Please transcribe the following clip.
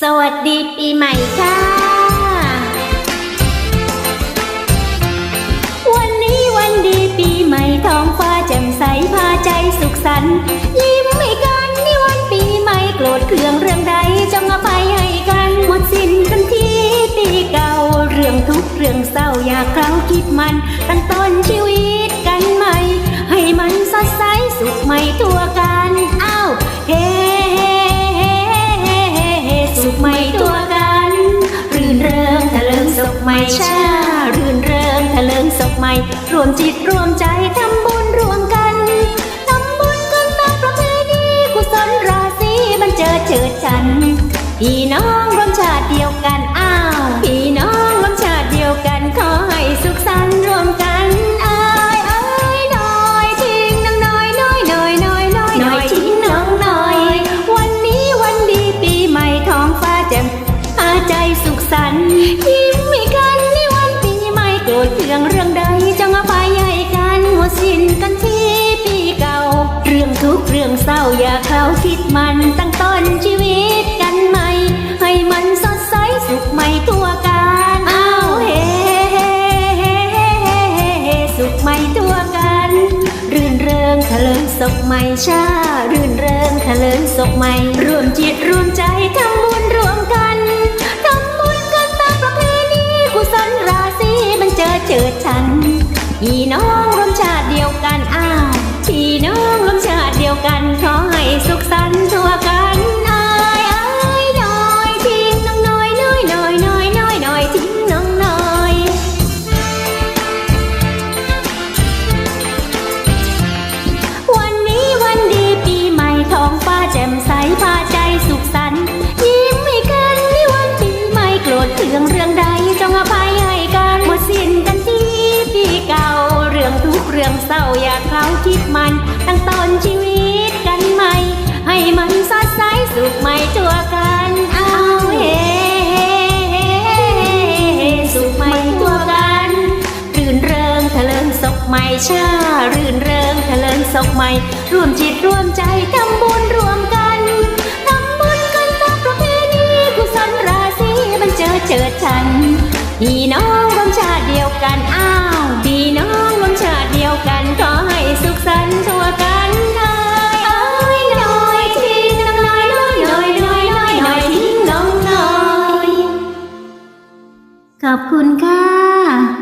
สวัสดีปีใหม่ค่ะ วันนี้วันดีปีใหม่ท้องฟ้าแจ่มใสพาใจสุขสันต์ยิ้มให้กันนี่วันปีใหม่โกรธเคืองเรื่องใดจงอภัยให้กันหมดสิ้นกันที่ปีเก่า เรื่องทุกเรื่องเศร้าอยากเขาคิดมันตั้งต้นชีวิตกันใหม่ ให้มันสดใสสุขใหม่ทั่วกัน ม่ชารื่นเริงทะเลิงสุขใหม่ รวมจิตรวมใจทำบุญรวมกันทำบุญกันตามประเพณีกุศลราศีบันเจิดเจิดฉันพี่น้องร่วมชาติเดียวกันอ้าวพี่น้องร่วมชาติเดียวกันขอให้สุขสันต์รวมกันอ้ายเอ้ยน้อยทิ้งน้องน้อยน้อยน้อยน้อยน้อยน้อยทิ้งน้องน้อย วันนี้วันดีปีใหม่ท้องฟ้าแจ่มหาใจสุขสันต์ กรธเคืองเรื่องใดจงอภัยให้กันหมดสิ้นกันที่ปีเก่า เรื่องทุกเรื่องเศร้าอย่าเข้าคิดมันตั้งต้นชีวิตกันใหม่ ให้มันสดใสสุขใหม่ทั่วกันอ้าวเฮ้เฮเฮเฮเฮเฮเฮสุขใหม่ทั่วกัน รื่นเริงทะเลิงสุขใหม่ชารื่นเริงทะเลิงสุขใหม่ น้องร่วมชาติเดียวกันอ้าวพี่น้องร่วมชาติเดียวกันขอให้สุขสันต์ทั่วกัน ทะเลิงศกใหม่ชารื่นเริงทะเลิงศกใหม่รวมจิตร่วมใจทำบุญรวมกันทำบุญกันตามประเพณีกุศลราศีบันเจอเจิดฉันพี่น้องรวมชาติเดียวกันอ้าวพี่น้องรวมชาติเดียวกันขอให้สุขสันต์ทั่วกันขอบคุณค่ะ